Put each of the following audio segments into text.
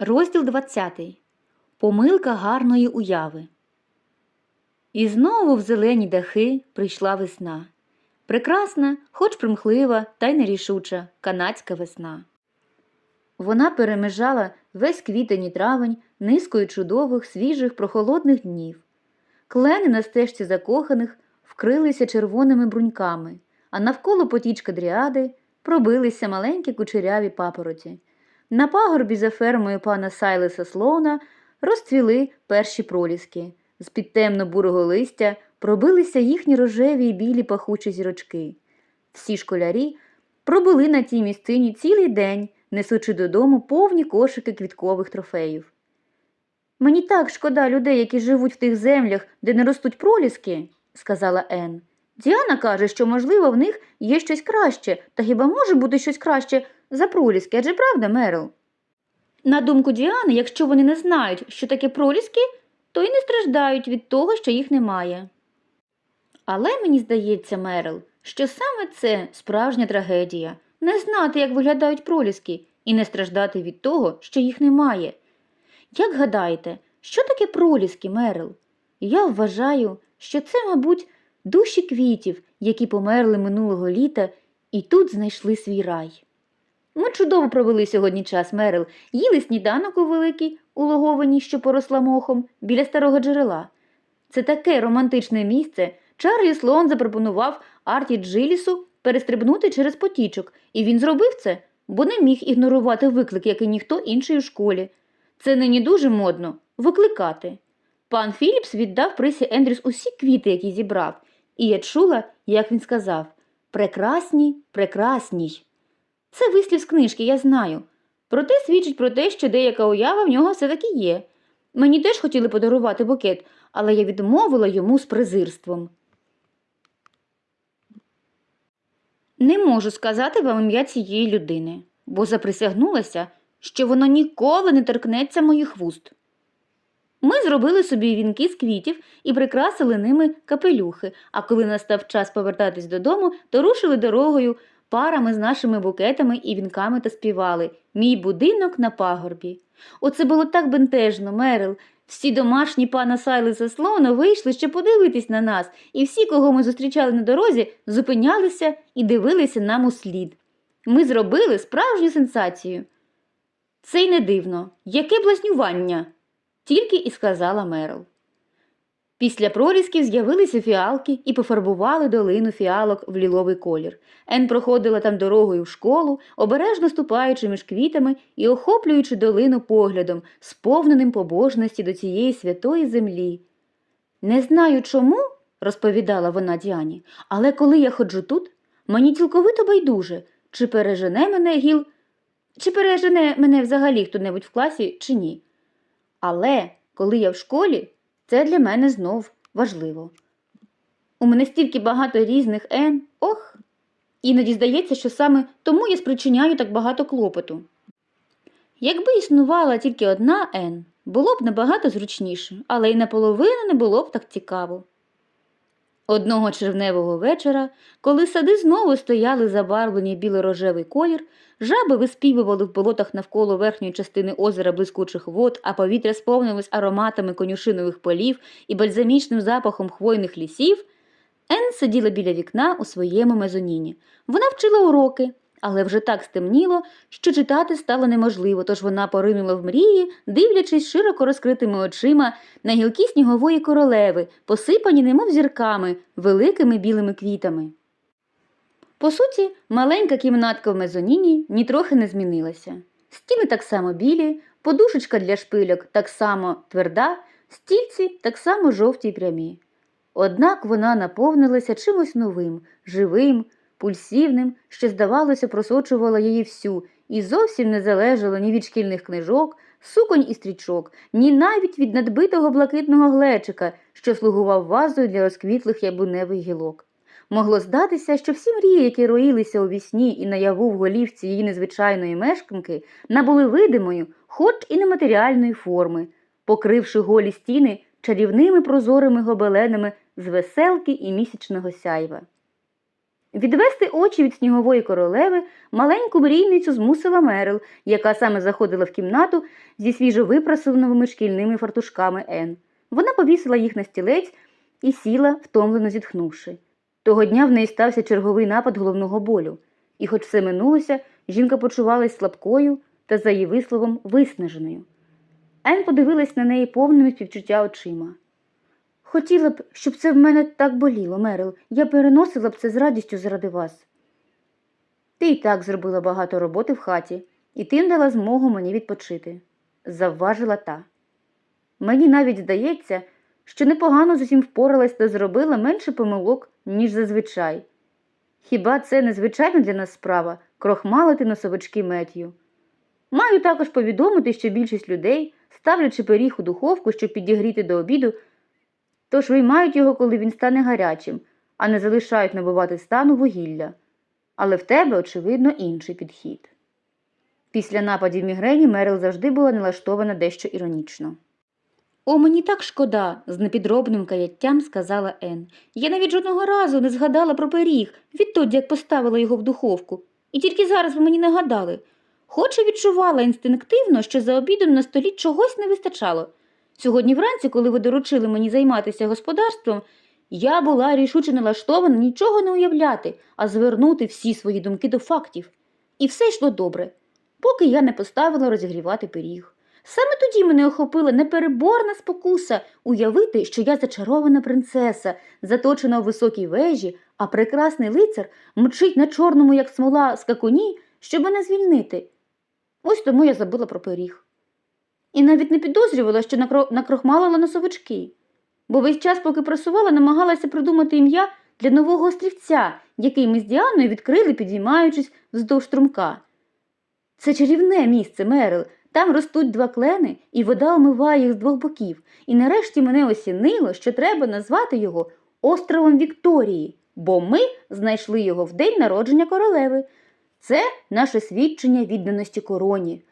Розділ 20. Помилка гарної уяви. І знову в зелені дахи прийшла весна. Прекрасна, хоч примхлива та й нерішуча канадська весна. Вона перемежала весь квітень і травень низкою чудових, свіжих, прохолодних днів. Клени на стежці закоханих вкрилися червоними бруньками, а навколо потічка дріади пробилися маленькі кучеряві папороті. На пагорбі за фермою пана Сайлеса Слоуна розцвіли перші проліски. З-під темно-бурого листя пробилися їхні рожеві й білі пахучі зірочки. Всі школярі пробули на тій місцині цілий день, несучи додому повні кошики квіткових трофеїв. Мені так шкода людей, які живуть в тих землях, де не ростуть проліски, сказала Ен. Діана каже, що, можливо, в них є щось краще, та хіба може бути щось краще за проліски, адже правда, Мерил? На думку Діани, якщо вони не знають, що таке проліски, то й не страждають від того, що їх немає. Але мені здається, Мерил, що саме це справжня трагедія не знати, як виглядають проліски, і не страждати від того, що їх немає. Як гадаєте, що таке проліски, Мерил? Я вважаю, що це, мабуть, душі квітів, які померли минулого літа і тут знайшли свій рай. Ми чудово провели сьогодні час, Мерил, їли сніданок у великій, улогованій, що поросла мохом, біля старого джерела. Це таке романтичне місце. Чарлі Слоун запропонував Арті Джилісу перестрибнути через потічок, і він зробив це, бо не міг ігнорувати виклик, як і ніхто інший у школі. Це нині дуже модно викликати. Пан Філіпс віддав Присі Ендрюс усі квіти, які зібрав, і я чула, як він сказав Прекрасні, прекрасній. Це вислів з книжки, я знаю. Проте свідчить про те, що деяка уява в нього все-таки є. Мені теж хотіли подарувати букет, але я відмовила йому з презирством. Не можу сказати вам ім'я цієї людини, бо заприсягнулася, що воно ніколи не торкнеться моїх вуст. Ми зробили собі вінки з квітів і прикрасили ними капелюхи, а коли настав час повертатись додому, то рушили дорогою парами з нашими букетами і вінками та співали Мій будинок на пагорбі. Оце було так бентежно, Мерил. Всі домашні пана Сайлеса Слоуна вийшли, щоб подивитись на нас, і всі, кого ми зустрічали на дорозі, зупинялися і дивилися нам у слід. Ми зробили справжню сенсацію. Це й не дивно. Яке блазнювання? Тільки і сказала Мерил. Після прорізків з'явилися фіалки і пофарбували долину фіалок в ліловий колір. Ен проходила там дорогою в школу, обережно ступаючи між квітами і охоплюючи долину поглядом, сповненим побожності до цієї святої землі. Не знаю чому, розповідала вона Діані, але коли я ходжу тут, мені цілковито байдуже, чи пережене мене гіл, чи пережене мене взагалі хто-небудь в класі, чи ні. Але коли я в школі, це для мене знов важливо. У мене стільки багато різних Н, ох. Іноді здається, що саме тому я спричиняю так багато клопоту. Якби існувала тільки одна Н, було б набагато зручніше, але й наполовину не було б так цікаво. Одного червневого вечора, коли сади знову стояли забарвлені біло-рожевий колір, жаби виспівували в болотах навколо верхньої частини озера блискучих вод, а повітря сповнилось ароматами конюшинових полів і бальзамічним запахом хвойних лісів, Ен сиділа біля вікна у своєму мезоніні. Вона вчила уроки, але вже так стемніло, що читати стало неможливо, тож вона поринула в мрії, дивлячись широко розкритими очима на гілки снігової королеви, посипані немов зірками, великими білими квітами. По суті, маленька кімнатка в мезоніні нітрохи не змінилася. Стіни так само білі, подушечка для шпильок так само тверда, стільці так само жовті й прямі. Однак вона наповнилася чимось новим, живим, пульсівним, що, здавалося, просочувала її всю, і зовсім не залежало ні від шкільних книжок, суконь і стрічок, ні навіть від надбитого блакитного глечика, що слугував вазою для розквітлих яблуневих гілок. Могло здатися, що всі мрії, які роїлися у вісні і наяву в голівці її незвичайної мешканки, набули видимою, хоч і нематеріальної форми, покривши голі стіни чарівними прозорими гобеленами з веселки і місячного сяйва. Відвести очі від снігової королеви маленьку мрійницю змусила Мерил, яка саме заходила в кімнату зі свіжо випрасованими шкільними фартушками Ен. Вона повісила їх на стілець і сіла, втомлено зітхнувши. Того дня в неї стався черговий напад головного болю, і, хоч все минулося, жінка почувалась слабкою та, за її висловом, виснаженою. Ен подивилась на неї повними співчуття очима. Хотіла б, щоб це в мене так боліло, Мерил. Я переносила б це з радістю заради вас. Ти і так зробила багато роботи в хаті, і тим дала змогу мені відпочити, завважила та. Мені навіть здається, що непогано з усім впоралась та зробила менше помилок, ніж зазвичай. Хіба це незвичайна для нас справа крохмалити носовички Меттію? Маю також повідомити, що більшість людей, ставлячи пиріг у духовку, щоб підігріти до обіду, тож виймають його, коли він стане гарячим, а не залишають набувати стану вугілля. Але в тебе, очевидно, інший підхід. Після нападів мігрені Мерил завжди була налаштована дещо іронічно. О, мені так шкода, з непідробним каяттям сказала Ен. Я навіть жодного разу не згадала про пиріг, відтоді як поставила його в духовку. І тільки зараз ви мені нагадали. Хоч і відчувала інстинктивно, що за обідом на столі чогось не вистачало. Сьогодні вранці, коли ви доручили мені займатися господарством, я була рішуче налаштована нічого не уявляти, а звернути всі свої думки до фактів. І все йшло добре, поки я не поставила розігрівати пиріг. Саме тоді мене охопила непереборна спокуса уявити, що я зачарована принцеса, заточена у високій вежі, а прекрасний лицар мчить на чорному, як смола, скакуні, щоб мене звільнити. Ось тому я забула про пиріг. І навіть не підозрювала, що накро... накрохмалила носовички, бо весь час, поки просувала, намагалася придумати ім'я для нового острівця, який ми з Діаною відкрили, підіймаючись вздовж струмка. Це чарівне місце, Мерил. Там ростуть два клени, і вода омиває їх з двох боків. І нарешті мене осінило, що треба назвати його островом Вікторії, бо ми знайшли його в день народження королеви. Це наше свідчення відданості короні.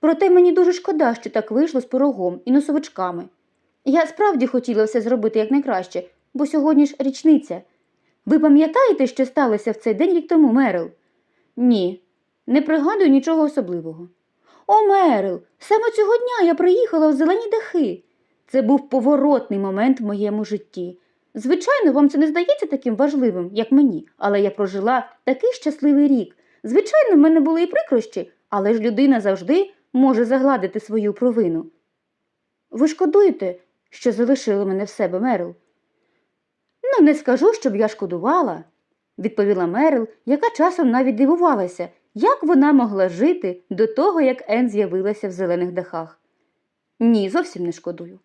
Проте мені дуже шкода, що так вийшло з пирогом і носовичками. Я справді хотіла все зробити якнайкраще, бо сьогодні ж річниця. Ви пам'ятаєте, що сталося в цей день рік тому, Мерил? Ні, не пригадую нічого особливого. О, Мерил, саме цього дня я приїхала в зелені дахи. Це був поворотний момент в моєму житті. Звичайно, вам це не здається таким важливим, як мені, але я прожила такий щасливий рік. Звичайно, в мене були і прикрощі, але ж людина завжди може загладити свою провину. Ви шкодуєте, що залишили мене в себе, Мерил? Ну, не скажу, щоб я шкодувала, відповіла Мерил, яка часом навіть дивувалася, як вона могла жити до того, як Ен з'явилася в зелених дахах. Ні, зовсім не шкодую.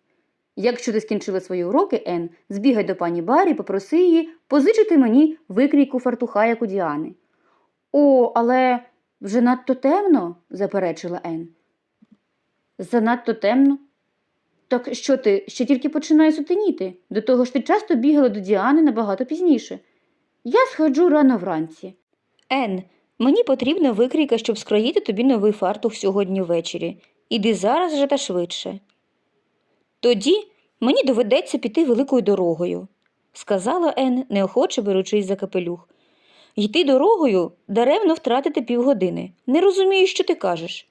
Якщо ти скінчила свої уроки, Ен, збігай до пані Барі, попроси її позичити мені викрійку фартуха, як у Діани. О, але вже надто темно, заперечила Ен. Занадто темно. Так що ти ще тільки починає сутеніти? До того ж ти часто бігала до Діани набагато пізніше. Я сходжу рано вранці. Ен, мені потрібна викрійка, щоб скроїти тобі новий фартух сьогодні ввечері. Іди зараз же та швидше. Тоді мені доведеться піти великою дорогою, сказала Ен, неохоче беручись за капелюх. Йти дорогою даремно втратити півгодини. Не розумію, що ти кажеш.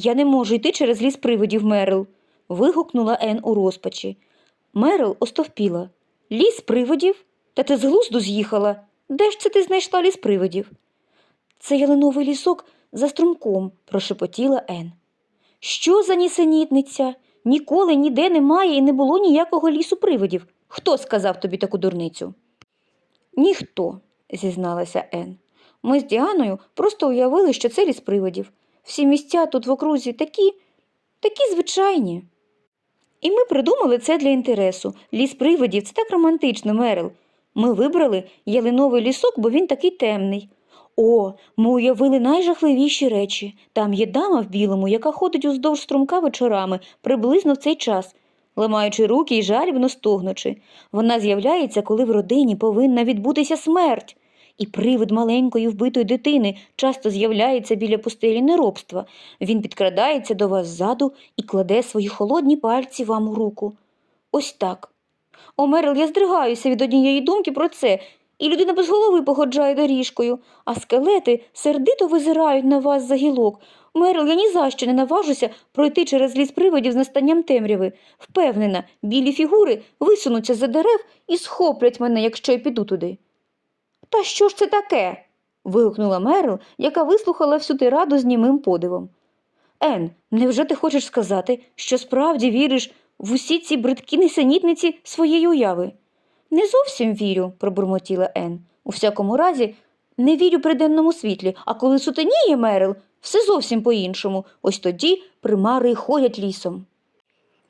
Я не можу йти через ліс привидів, Мерил, вигукнула Ен у розпачі. Мерил остовпіла. Ліс привидів? Та ти з глузду з'їхала. Де ж це ти знайшла ліс привидів? Це ялиновий лісок за струмком, прошепотіла Ен. Що за нісенітниця? Ніколи ніде немає і не було ніякого лісу привидів. Хто сказав тобі таку дурницю? Ніхто, зізналася Ен. Ми з Діаною просто уявили, що це ліс привидів. Всі місця тут в окрузі такі, такі звичайні. І ми придумали це для інтересу. Ліс привидів це так романтично, Мерил. Ми вибрали ялиновий лісок, бо він такий темний. О, ми уявили найжахливіші речі. Там є дама в білому, яка ходить уздовж струмка вечорами, приблизно в цей час, ламаючи руки і жалібно стогнучи. Вона з'являється, коли в родині повинна відбутися смерть. І привид маленької вбитої дитини часто з'являється біля пустелі неробства. Він підкрадається до вас ззаду і кладе свої холодні пальці вам у руку. Ось так. О, Мерил, я здригаюся від однієї думки про це. і людина без голови походжає доріжкою, а скелети сердито визирають на вас за гілок. Мерил, я ні за що не наважуся пройти через ліс привидів з настанням темряви. Впевнена, білі фігури висунуться за дерев і схоплять мене, якщо я піду туди. Та що ж це таке? вигукнула Мерил, яка вислухала всю тираду з німим подивом. Ен, невже ти хочеш сказати, що справді віриш в усі ці бридкі несенітниці своєї уяви? Не зовсім вірю, пробурмотіла Ен. У всякому разі, не вірю при денному світлі, а коли сутеніє Мерил, все зовсім по-іншому. Ось тоді примари ходять лісом.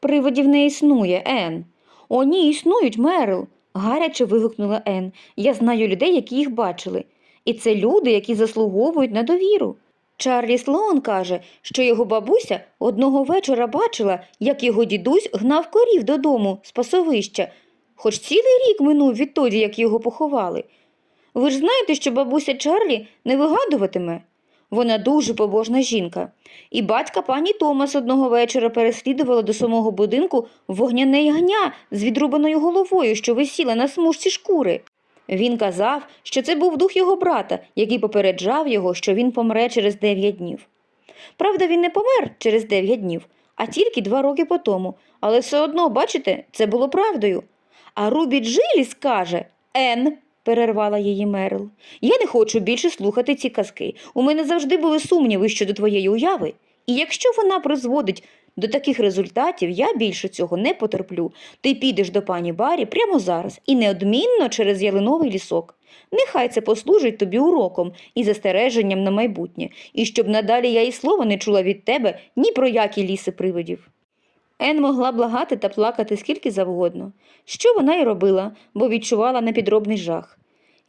Привидів не існує, Ен. О, ні, існують, Мерил. Гаряче вигукнула Ен. Я знаю людей, які їх бачили. І це люди, які заслуговують на довіру. Чарлі Слоун каже, що його бабуся одного вечора бачила, як його дідусь гнав корів додому з пасовища, хоч цілий рік минув відтоді, як його поховали. Ви ж знаєте, що бабуся Чарлі не вигадуватиме? Вона дуже побожна жінка. І батька пані Томас одного вечора переслідувала до самого будинку вогняне ягня з відрубаною головою, що висіла на смужці шкури. Він казав, що це був дух його брата, який попереджав його, що він помре через дев'ять днів. Правда, він не помер через дев'ять днів, а тільки два роки по тому. Але все одно, бачите, це було правдою. А Рубі Джиліс каже Ен, перервала її Мерил. Я не хочу більше слухати ці казки. У мене завжди були сумніви щодо твоєї уяви. І якщо вона призводить до таких результатів, я більше цього не потерплю. Ти підеш до пані Барі прямо зараз і неодмінно через ялиновий лісок. Нехай це послужить тобі уроком і застереженням на майбутнє, і щоб надалі я і слова не чула від тебе ні про які ліси привидів. Ен могла благати та плакати скільки завгодно, що вона й робила, бо відчувала непідробний жах.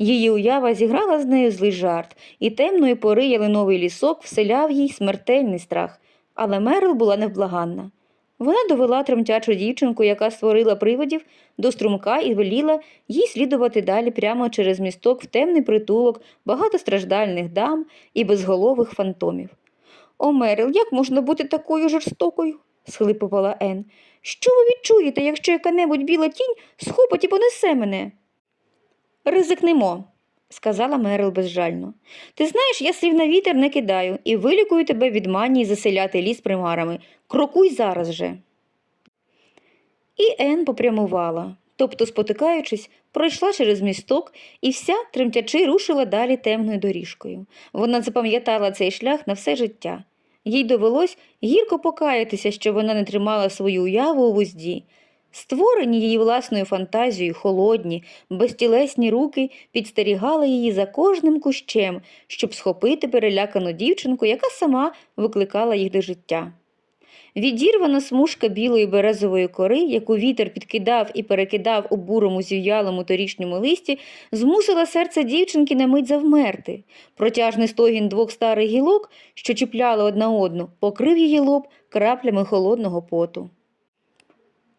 Її уява зіграла з нею злий жарт, і темної пори ялиновий лісок вселяв їй смертельний страх, але Мерил була невблаганна. Вона довела тремтячу дівчинку, яка створила привидів, до струмка і веліла їй слідувати далі прямо через місток в темний притулок багатостраждальних дам і безголових фантомів. О, Мерил, як можна бути такою жорстокою? схлипувала Ен. Що ви відчуєте, якщо яка-небудь біла тінь схопить і понесе мене? Ризикнемо, сказала Мерил безжально. Ти знаєш, я слів на вітер не кидаю і вилікую тебе від манії заселяти ліс примарами. Крокуй зараз же. І Ен попрямувала, тобто, спотикаючись, пройшла через місток і вся, тремтячи, рушила далі темною доріжкою. Вона запам'ятала цей шлях на все життя. Їй довелось гірко покаятися, що вона не тримала свою уяву у вузді. Створені її власною фантазією холодні, безтілесні руки підстерігали її за кожним кущем, щоб схопити перелякану дівчинку, яка сама викликала їх до життя. Відірвана смужка білої березової кори, яку вітер підкидав і перекидав у бурому зів'ялому торічньому листі, змусила серце дівчинки на мить завмерти. Протяжний стогін двох старих гілок, що чіпляли одна одну, покрив її лоб краплями холодного поту.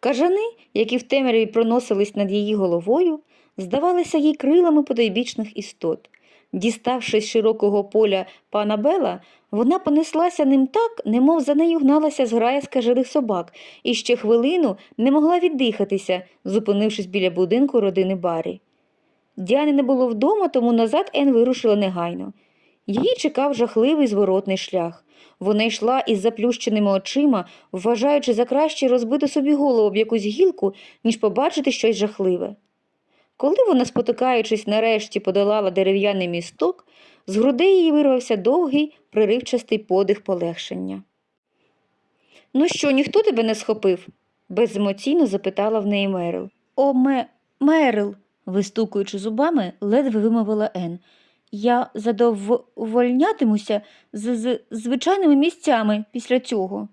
Кажани, які в темряві проносились над її головою, здавалися їй крилами потойбічних істот. Діставшись широкого поля пана Бела, вона понеслася ним так, немов за нею гналася зграя скажених собак, і ще хвилину не могла віддихатися, зупинившись біля будинку родини Барі. Діани не було вдома, тому назад Ен вирушила негайно. Її чекав жахливий зворотний шлях. Вона йшла із заплющеними очима, вважаючи за краще розбити собі голову об якусь гілку, ніж побачити щось жахливе. Коли вона, спотикаючись, нарешті подолала дерев'яний місток, з грудей її вирвався довгий, приривчастий подих полегшення. Ну що, ніхто тебе не схопив? беземоційно запитала в неї Мерил. О, ме... Мерил, вистукуючи зубами, ледве вимовила Ен. Я задовольнятимуся з, з звичайними місцями після цього.